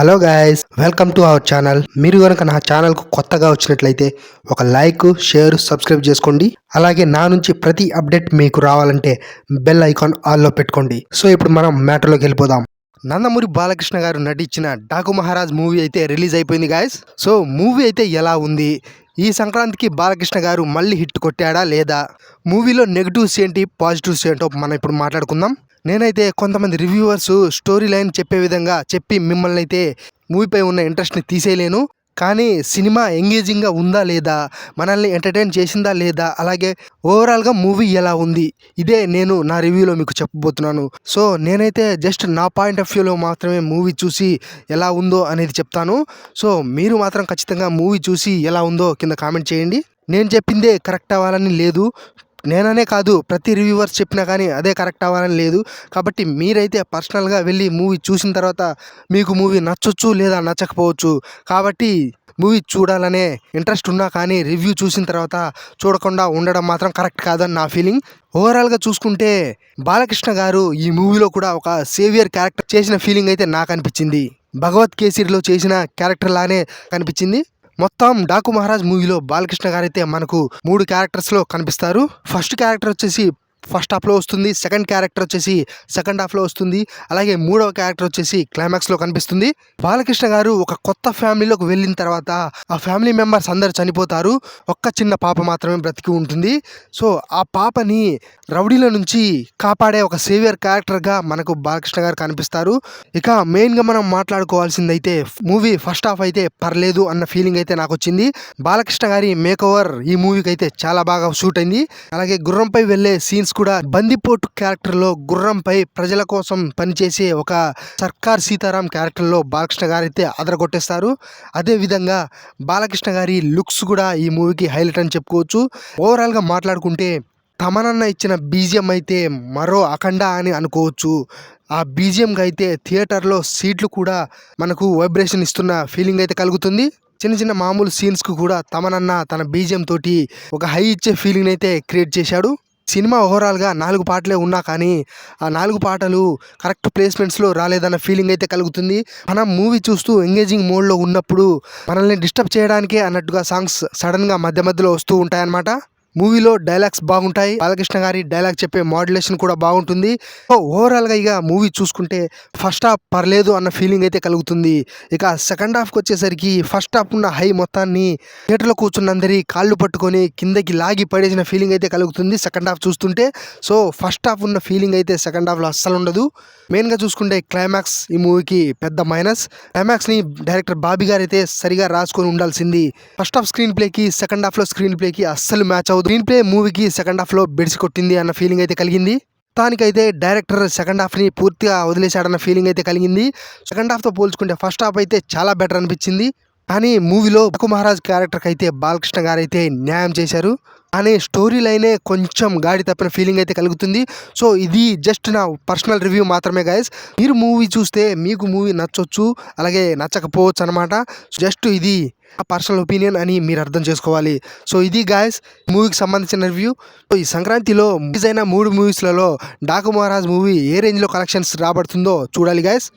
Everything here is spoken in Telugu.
Hello guys welcome to our channel. మీరు కనుక నా ఛానల్కు కొత్తగా వచ్చినట్లయితే ఒక లైక్ షేర్ సబ్స్క్రైబ్ చేసుకోండి. అలాగే నా నుంచి ప్రతి అప్డేట్ మీకు రావాలంటే బెల్ ఐకాన్ ఆల్లో పెట్టుకోండి. సో ఇప్పుడు మనం మ్యాటర్లోకి వెళ్ళిపోదాం. నందమూరి బాలకృష్ణ గారు నటించిన డాకు మహారాజ్ మూవీ అయితే రిలీజ్ అయిపోయింది గాయస్. సో మూవీ అయితే ఎలా ఉంది? ఈ సంక్రాంతికి బాలకృష్ణ గారు మళ్ళీ హిట్ కొట్టాడా లేదా? మూవీలో నెగిటివ్స్ ఏంటి పాజిటివ్స్ ఏంటో మనం ఇప్పుడు మాట్లాడుకుందాం. నేనైతే కొంతమంది రివ్యూవర్స్ స్టోరీ లైన్ చెప్పే విధంగా చెప్పి మిమ్మల్ని అయితే మూవీపై ఉన్న ఇంట్రెస్ట్ని తీసేయలేను. కానీ సినిమా ఎంగేజింగ్గా ఉందా లేదా మనల్ని ఎంటర్టైన్ చేసిందా లేదా అలాగే ఓవరాల్గా మూవీ ఎలా ఉంది ఇదే నేను నా రివ్యూలో మీకు చెప్పబోతున్నాను. సో నేనైతే జస్ట్ నా పాయింట్ ఆఫ్ వ్యూలో మాత్రమే మూవీ చూసి ఎలా ఉందో అనేది చెప్తాను. సో మీరు మాత్రం ఖచ్చితంగా మూవీ చూసి ఎలా ఉందో కింద కామెంట్ చేయండి. నేను చెప్పిందే కరెక్ట్ అవ్వాలని లేదు. నేననే కాదు ప్రతి రివ్యూవర్స్ చెప్పినా కానీ అదే కరెక్ట్ అవ్వాలని లేదు. కాబట్టి మీరైతే పర్సనల్గా వెళ్ళి మూవీ చూసిన తర్వాత మీకు మూవీ నచ్చొచ్చు లేదా నచ్చకపోవచ్చు. కాబట్టి మూవీ చూడాలనే ఇంట్రెస్ట్ ఉన్నా కానీ రివ్యూ చూసిన తర్వాత చూడకుండా ఉండడం మాత్రం కరెక్ట్ కాదని నా ఫీలింగ్. ఓవరాల్గా చూసుకుంటే బాలకృష్ణ గారు ఈ మూవీలో కూడా ఒక సేవియర్ క్యారెక్టర్ చేసిన ఫీలింగ్ అయితే నాకు అనిపించింది. భగవత్ కేసరిలో చేసిన క్యారెక్టర్ లానే కనిపించింది. మొత్తం డాకు మహారాజ్ మూవీలో బాలకృష్ణ గారు అయితే మనకు మూడు క్యారెక్టర్స్లో కనిపిస్తారు. ఫస్ట్ క్యారెక్టర్ వచ్చేసి ఫస్ట్ హాఫ్లో వస్తుంది సెకండ్ క్యారెక్టర్ వచ్చేసి సెకండ్ హాఫ్లో వస్తుంది అలాగే మూడవ క్యారెక్టర్ వచ్చేసి క్లైమాక్స్లో కనిపిస్తుంది. బాలకృష్ణ గారు ఒక కొత్త ఫ్యామిలీలోకి వెళ్ళిన తర్వాత ఆ ఫ్యామిలీ మెంబర్స్ అందరు చనిపోతారు ఒక్క చిన్న పాప మాత్రమే బ్రతికి ఉంటుంది. సో ఆ పాపని రౌడీల నుంచి కాపాడే ఒక సేవియర్ క్యారెక్టర్గా మనకు బాలకృష్ణ గారు కనిపిస్తారు. ఇక మెయిన్గా మనం మాట్లాడుకోవాల్సిందైతే మూవీ ఫస్ట్ హాఫ్ అయితే పర్లేదు అన్న ఫీలింగ్ అయితే నాకు వచ్చింది. బాలకృష్ణ గారి మేక్ ఓవర్ ఈ మూవీకి అయితే చాలా బాగా షూట్ అయింది అలాగే గుర్రంపై వెళ్ళే సీన్స్ కూడా బందిపోటు క్యారెక్టర్లో గుర్రంపై ప్రజల కోసం పనిచేసే ఒక సర్కార్ సీతారాం క్యారెక్టర్లో బాలకృష్ణ గారైతే అయితే అదరగొట్టేస్తారు అదేవిధంగా బాలకృష్ణ గారి లుక్స్ కూడా ఈ మూవీకి హైలైట్ అని చెప్పుకోవచ్చు. ఓవరాల్గా మాట్లాడుకుంటే తమనన్న ఇచ్చిన బీజిఎం అయితే మరో అఖండ అని అనుకోవచ్చు. ఆ బీజిఎంకి అయితే థియేటర్లో సీట్లు కూడా మనకు వైబ్రేషన్ ఇస్తున్న ఫీలింగ్ అయితే కలుగుతుంది. చిన్న చిన్న మామూలు సీన్స్కు కూడా తమనన్న తన బీజిఎం తోటి ఒక హై ఇచ్చే ఫీలింగ్ అయితే క్రియేట్ చేశాడు. సినిమా ఓవరాల్గా నాలుగు పాటలే ఉన్నా కానీ ఆ నాలుగు పాటలు కరెక్ట్ ప్లేస్మెంట్స్లో రాలేదన్న ఫీలింగ్ అయితే కలుగుతుంది. మనం మూవీ చూస్తూ ఎంగేజింగ్ మోడ్లో ఉన్నప్పుడు మనల్ని డిస్టర్బ్ చేయడానికే అన్నట్టుగా సాంగ్స్ సడన్గా మధ్య మధ్యలో వస్తూ ఉంటాయన్నమాట. మూవీలో డైలాగ్స్ బాగుంటాయి. బాలకృష్ణ గారి డైలాగ్ చెప్పే మాడ్యులేషన్ కూడా బాగుంటుంది. సో ఓవరాల్గా ఇక మూవీ చూసుకుంటే ఫస్ట్ హాఫ్ పర్లేదు అన్న ఫీలింగ్ అయితే కలుగుతుంది. ఇక సెకండ్ హాఫ్కి వచ్చేసరికి ఫస్ట్ హాఫ్ ఉన్న హై మొత్తాన్ని థియేటర్లో కూర్చున్న అందరి కాళ్ళు పట్టుకొని కిందకి లాగి పడేసిన ఫీలింగ్ అయితే కలుగుతుంది సెకండ్ హాఫ్ చూస్తుంటే. సో ఫస్ట్ హాఫ్ ఉన్న ఫీలింగ్ అయితే సెకండ్ హాఫ్లో అస్సలు ఉండదు. మెయిన్గా చూసుకుంటే క్లైమాక్స్ ఈ మూవీకి పెద్ద మైనస్ క్లైమాక్స్ని డైరెక్టర్ బాబీ గారు అయితే సరిగా రాసుకొని ఉండాల్సింది. ఫస్ట్ హాఫ్ స్క్రీన్ ప్లేకి సెకండ్ హాఫ్లో స్క్రీన్ ప్లేకి అస్సలు మ్యాచ్ అవుతుంది స్క్రీన్ ప్లే మూవీకి సెకండ్ హాఫ్లో బెడిసి కొట్టింది అన్న ఫీలింగ్ అయితే కలిగింది. దానికైతే డైరెక్టర్ సెకండ్ హాఫ్ని పూర్తిగా వదిలేశాడన్న ఫీలింగ్ అయితే కలిగింది. సెకండ్ హాఫ్తో పోల్చుకుంటే ఫస్ట్ హాఫ్ అయితే చాలా బెటర్ అనిపించింది. కానీ మూవీలో బకు మహారాజ్ క్యారెక్టర్కి అయితే బాలకృష్ణ గారు అయితే న్యాయం చేశారు. అనే స్టోరీ లైనే కొంచెం గాడి తప్పిన ఫీలింగ్ అయితే కలుగుతుంది. సో ఇది జస్ట్ నా పర్సనల్ రివ్యూ మాత్రమే గాయస్ మీరు మూవీ చూస్తే మీకు మూవీ నచ్చొచ్చు అలాగే నచ్చకపోవచ్చు అనమాట జస్ట్ ఇది ఆ పర్సనల్ ఒపీనియన్ అని మీరు అర్థం చేసుకోవాలి. సో ఇది గాయస్ మూవీకి సంబంధించిన రివ్యూ సో ఈ సంక్రాంతిలో రిలీజ్ అయిన మూడు మూవీస్లలో డాకు మహారాజ్ మూవీ ఏ రేంజ్లో కలెక్షన్స్ రాబడుతుందో చూడాలి గాయస్